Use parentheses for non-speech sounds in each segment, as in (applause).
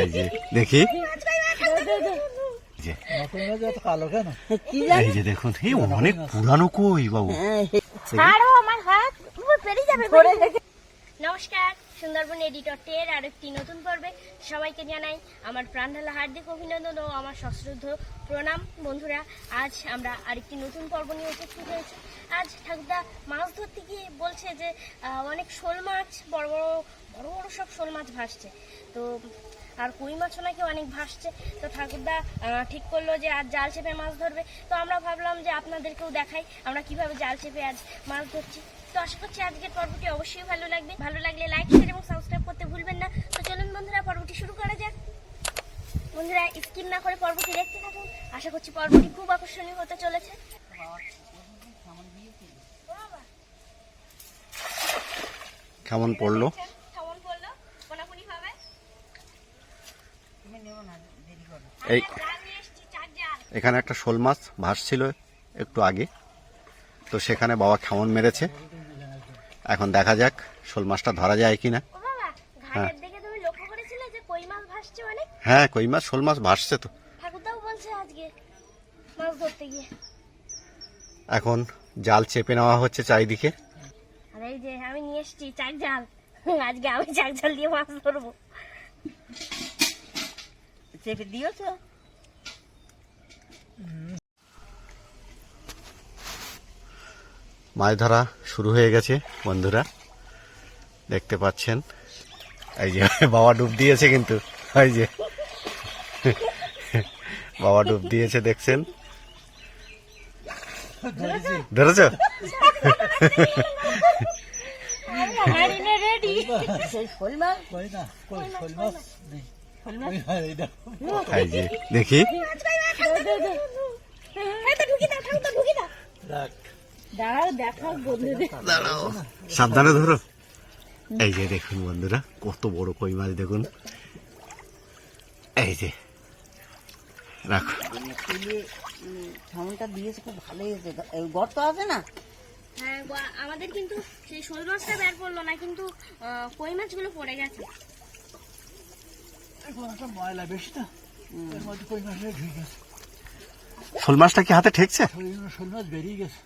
এই যে দেখি। এই যে, কালো কেন কি এই যে দেখুন এই অনেক পুরানো কই বাবু। ছাড়ো আমার হাত যাবে নমস্কার সুন্দরবন এডিটর আর একটি নতুন পর্বে সবাইকে জানাই আমার প্রাণঢালা হার্দিক অভিনন্দন ও আমার সশ্রদ্ধ প্রণাম। বন্ধুরা আজ আমরা আরেকটি নতুন পর্ব নিয়ে উপস্থিত হয়েছি। আজ ঠাকুরদা মাছ ধরতে গিয়ে বলছে যে অনেক শোল মাছ বড় বড় বড় বড় সব শোল মাছ ভাসছে। তো আর কই মাছও নাকি অনেক ভাসছে। তো ঠাকুরদা ঠিক করল যে আজ জাল চেপে মাছ ধরবে। তো আমরা ভাবলাম যে আপনাদেরকেও দেখাই, আমরা কীভাবে জাল চেপে আজ মাছ ধরছি। তো আশা করছি আজকের পর্বটি অবশ্যই ভালো লাগবে। ভালো লাগলে লাইক শেয়ার এবং সাবস্ক্রাইব করতে ভুলবেন না। তো চলুন বন্ধুরা, পর্বটি শুরু করা যাক। বন্ধুরা স্কিপ না করে পর্বটি দেখতে থাকুন। আশা করছি পর্বটি খুব আকর্ষণীয় হতে চলেছে। কেমন পড়ল? এই এখানে একটা শোল মাছ ভাসছিল একটু আগে। তো সেখানে বাবা খেমন মেরেছে। এখন দেখা যাক শোল মাছটা ধরা যায় কি না বাবা ঘাটের দিকে তুমি লক্ষ্য করেছিলে যে কই মাছ ভাসছে অনেক হ্যাঁ কই মাছ শোল মাছ ভাসছে তো। এখন জাল চেপে নেওয়া হচ্ছে চারিদিকে। এই যে আমি নিয়ে এসেছি চার জাল। আজকে আমি চার জাল দিয়ে মাছ ধরবো। চেপে দিয়েছ মাছ ধরা শুরু হয়ে গেছে বন্ধুরা দেখতে পাচ্ছেন এই যে বাবা ডুব দিয়েছে কিন্তু এই যে বাবা ডুব দিয়েছে দেখছেন ধরেছ রেডি দেখো। এই যে দেখি ঢুকি দাও ঠাকুরদা ঢুকি দাও রাখ। দাঁড়াও দেখাও বন্ধুদের। দাঁড়াও। সাবধানে ধরো। এই যে দেখুন বন্ধুরা কত বড় কই মাছ দেখুন। এই যে। রাখো। সামনটা দিয়েছে খুব ভালোই হয়েছে। এই গর্ত আছে না? হ্যাঁ আমাদের কিন্তু সেই শোল মাছটা বের পড়ল না কিন্তু কই মাছগুলো পড়ে গেছে। শোল মাছটা কি হাতে ঠেকছে?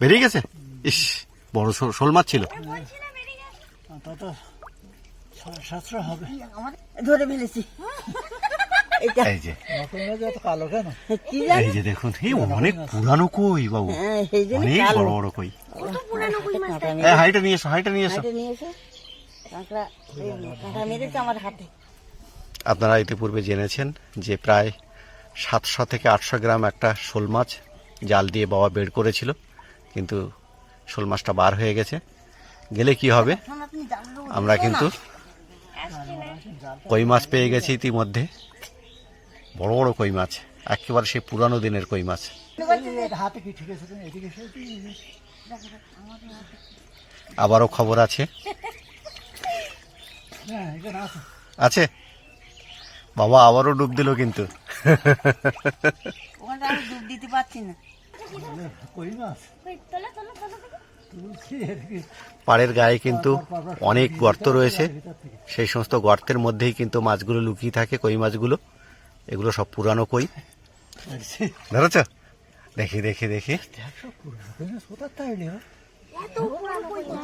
বেরিয়ে গেছে? ইস, বড় শোল- মাছ ছিল। দেখুন অনেক পুরানো কই বাবু। অনেক বড় বড় কই। হাইটা হাইটা আমার হাতে। আপনারা ইতিপূর্বে জেনেছেন যে প্রায় সাতশো থেকে আটশো গ্রাম একটা শোল মাছ জাল দিয়ে বাবা বের করেছিল কিন্তু শোল মাছটা বার হয়ে গেছে। গেলে কি হবে? আমরা কিন্তু কই মাছ পেয়ে গেছি ইতিমধ্যে। বড় বড় কই মাছ একেবারে সেই পুরানো দিনের কই মাছ। আবারও খবর আছে। হ্যাঁ আছে? বাবা আবারও ডুব দিল কিন্তু। ডুব দিতে পারছি না। কই মাছ কই তোলো তোলো তোলো তোলো। তুলছি এদিকে পাড়ের গায়ে কিন্তু অনেক গর্ত রয়েছে। সেই সমস্ত গর্তের মধ্যেই কিন্তু মাছগুলো লুকিয়ে থাকে কই মাছগুলো? এগুলো সব পুরানো কই? ধরেছ? দেখি দেখি দেখি।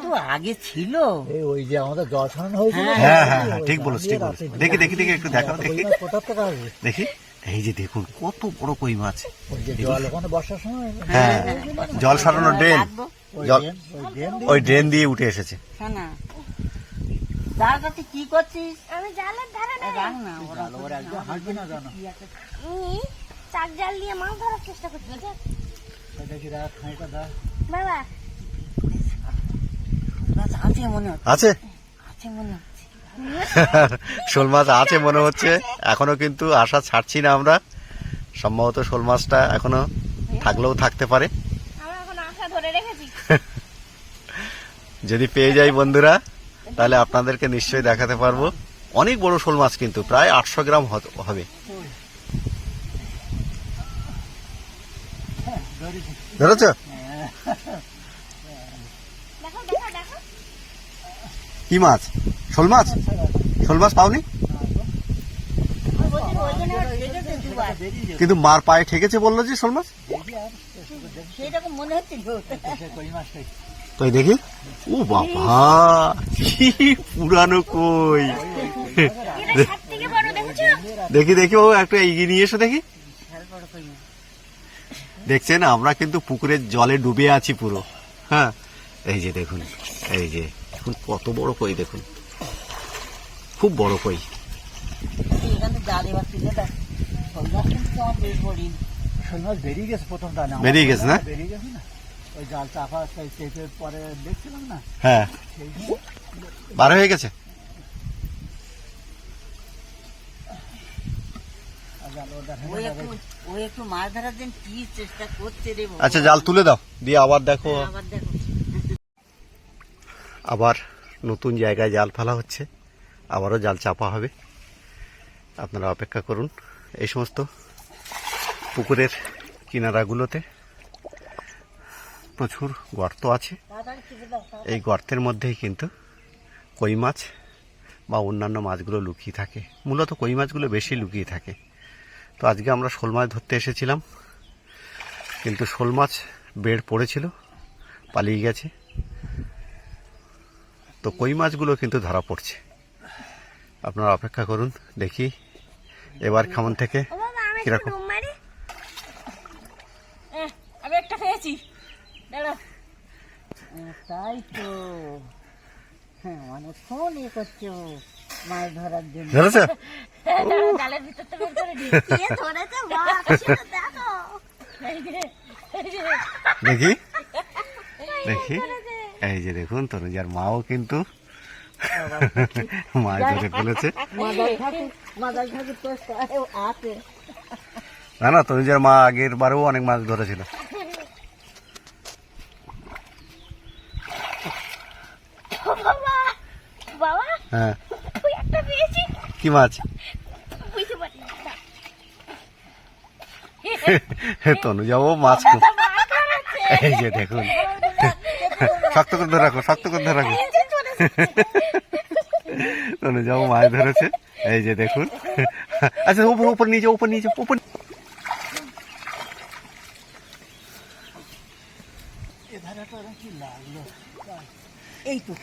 তো আগে ছিল। এই ওই যে আমাদের জল ছাড়ানো হয়েছিল। হ্যাঁ হ্যাঁ হ্যাঁ, ঠিক বলেছ ঠিক বলেছ দেখি দেখি দেখি একটু দেখাও দেখি। মাছ থেকে আসবে? দেখি এই যে দেখুন কত বড় কই মাছ। জল ওখানে বর্ষার সময়? হ্যাঁ জল সারানো ড্রেন। ওই ড্রেন দিয়ে ওই ড্রেন দিয়ে উঠে এসেছে। শোনা। যার কাছে কি করছিস? আমি জালের ধারে রাখ না ওরা ওর একদম হাঁটবে না জানো। আমি চার জাল দিয়ে মাছ ধরার চেষ্টা করছি দেখি রাখ খাঁইটা দা বাবা আছে মনে হচ্ছে। আছে? আছে মনে হচ্ছে। শোল মাছ আছে মনে হচ্ছে। এখনও কিন্তু আশা ছাড়ছি না আমরা। সম্ভবত শোল মাছটা এখনও থাকলেও থাকতে পারে। যদি পেয়ে যাই বন্ধুরা তাহলে আপনাদেরকে নিশ্চয়ই দেখাতে পারব। অনেক বড় শোল মাছ কিন্তু প্রায় আটশো গ্রাম হবে। ধরেছি ধরেছ দেখো দেখো দেখো কি মাছ? শোল মাছ? শোল মাছ পাওনি? কিন্তু মার পায়ে ঠেকেছে বলল যে শোল মাছ? তাই দেখি? ও বাবা, কি পুরানো কই। দেখি দেখি ও একটা এগিয়ে নিয়ে এসো দেখি। দেখছেন, আমরা কিন্তু পুকুরের জলে ডুবে আছি পুরো। হ্যাঁ এই যে দেখুন, এই যে। দেখুন কত বড় কই দেখুন। খুব বড় কই। বেরিয়ে গেছে প্রথম বেরিয়ে গেছে না? বেরিয়ে গেছে না? ওই জাল চাপা চেপে পরে দেখছিলাম না? হ্যাঁ। সেই বার হয়ে গেছে। আর জাল ও ওই একটু মাছ ধরার দিন কি চেষ্টা করছে রে আচ্ছা জাল তুলে দাও। দিয়ে আবার দেখো। আবার দেখো। আবার নতুন জায়গায় জাল ফেলা হচ্ছে, আবারও জাল চাপা হবে। আপনারা অপেক্ষা করুন এই সমস্ত পুকুরের কিনারাগুলোতে। প্রচুর গর্ত আছে। এই গর্তের মধ্যেই কিন্তু কই মাছ বা অন্যান্য মাছগুলো লুকিয়ে থাকে। মূলত কই মাছগুলো বেশি লুকিয়ে থাকে। তো আজকে আমরা শোল মাছ ধরতে এসেছিলাম, কিন্তু শোল মাছ বেড় পড়েছিল, পালিয়ে গেছে। তো কই মাছগুলো কিন্তু ধরা পড়ছে। আপনারা অপেক্ষা করুন দেখি এবার খামন থেকে কীরকম? আমি একটা তাই তো। হ্যাঁ অনেকক্ষণ ইয়ে করছ মাছ ধরার জন্য। ধরেছ? (laughs) জালের ভিতর থেকে করে দিই। (laughs) ধরেছে বাপ সেটা দেখো। এই যে, এই যে, দেখি। (laughs) দেখি। এই যে দেখুন তনুজার মাও কিন্তু মাছ ধরে ফেলেছে। না না তনুজার মা আগের বারেও অনেক মাছ ধরেছিল। হ্যাঁ। কি মাছ? তনুজাও মাছ খুব এই যে দেখুন। শক্ত করে ধরে রাখো। শক্ত করে ধরে রাখো তনুজাও মাছ ধরেছে এই যে দেখুন। আচ্ছা উপর উপর নিয়ে যাও উপর নিয়ে যাও উপর এই তো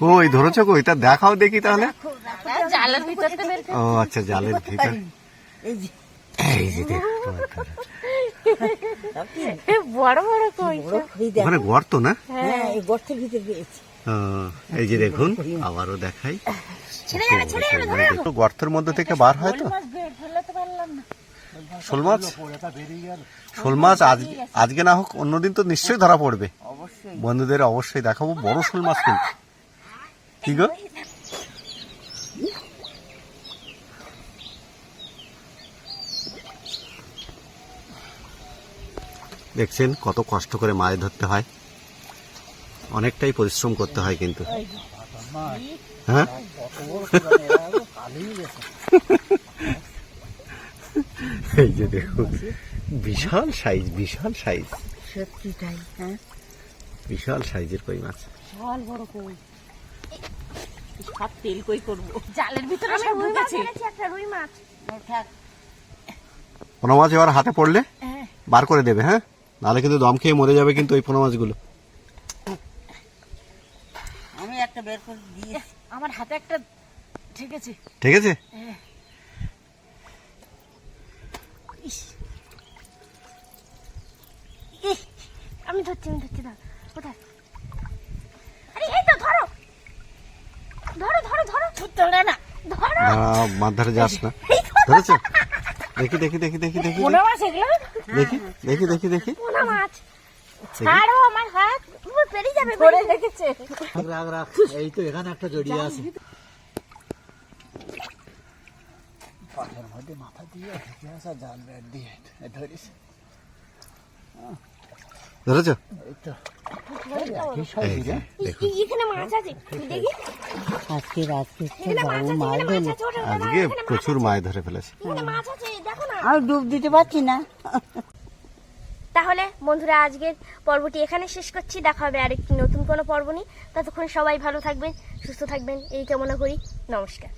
কই ধরেছো কই? তা দেখাও দেখি তাহলে। জালের ভিতর ও আচ্ছা জালের ভিতর। এই যে দেখো। বড় বড় কই ওখানে গর্ত না? হ্যাঁ এই গর্তের ভিতরে পেয়েছি এই যে দেখুন আবারও দেখাই। গর্তের মধ্যে থেকে বার হয় তো? শোল মাছ? শোল মাছ আজ আজকে না হোক অন্যদিন তো নিশ্চয়ই ধরা পড়বে। বন্ধুদের অবশ্যই দেখাবো বড় শোল মাছ কিন্তু। কি গো? দেখছেন কত কষ্ট করে মাছ ধরতে হয়। অনেকটাই পরিশ্রম করতে হয় কিন্তু। হ্যাঁ? এই যে দেখুন বিশাল সাইজ বিশাল সাইজ। সত্যি তাই হ্যাঁ? বিশাল সাইজের কই মাছ। বিশাল বড় কই। সব তেল কই করব? জালের ভিতরে সব ঢুকেছে। একটা রুই মাছ। থাক। পোনা মাছ এবার হাতে পড়লে হ্যাঁ। বার করে দেবে হ্যাঁ? নাহলে কিন্তু দম খেয়ে মরে যাবে কিন্তু ওই পোনা মাছগুলো। আমি একটা বের করে দিয়েছি। আমার হাতে একটা ঠিক আছে ঠিক আছে আমি ধরছি আমি ধরছি দাও কোথায়? আরে এই তো ধরো। ধরো ধরো ধরো। তোলে না। ধরো। মাছ ধরে যাস না। ধরেছো? দেখি দেখি দেখি দেখি দেখি পোনা মাছ এগুলো? দেখি দেখি দেখি দেখি। পোনা মাছ। ছাড়ো আমার হাত উই, পেরিয়ে যাবে ধরে রেখেছে। রাখ, রাখ রাখ এই তো এখানে একটা জড়িয়ে আছে। পাথর মধ্যে মাথা দিয়ে ঢুকে আসা জাল বের দিয়ে ধরিস ধরেছো? এই তো। আজকে প্রচুর মাছ ধরে ফেলেছে। আর ডুব দিতে পারছি না। তাহলে বন্ধুরা আজকের পর্বটি এখানে শেষ করছি। দেখা হবে আরেকটি নতুন কোনো পর্ব নিয়ে। ততক্ষণ সবাই ভালো থাকবেন সুস্থ থাকবেন। এই কামনা করি। নমস্কার।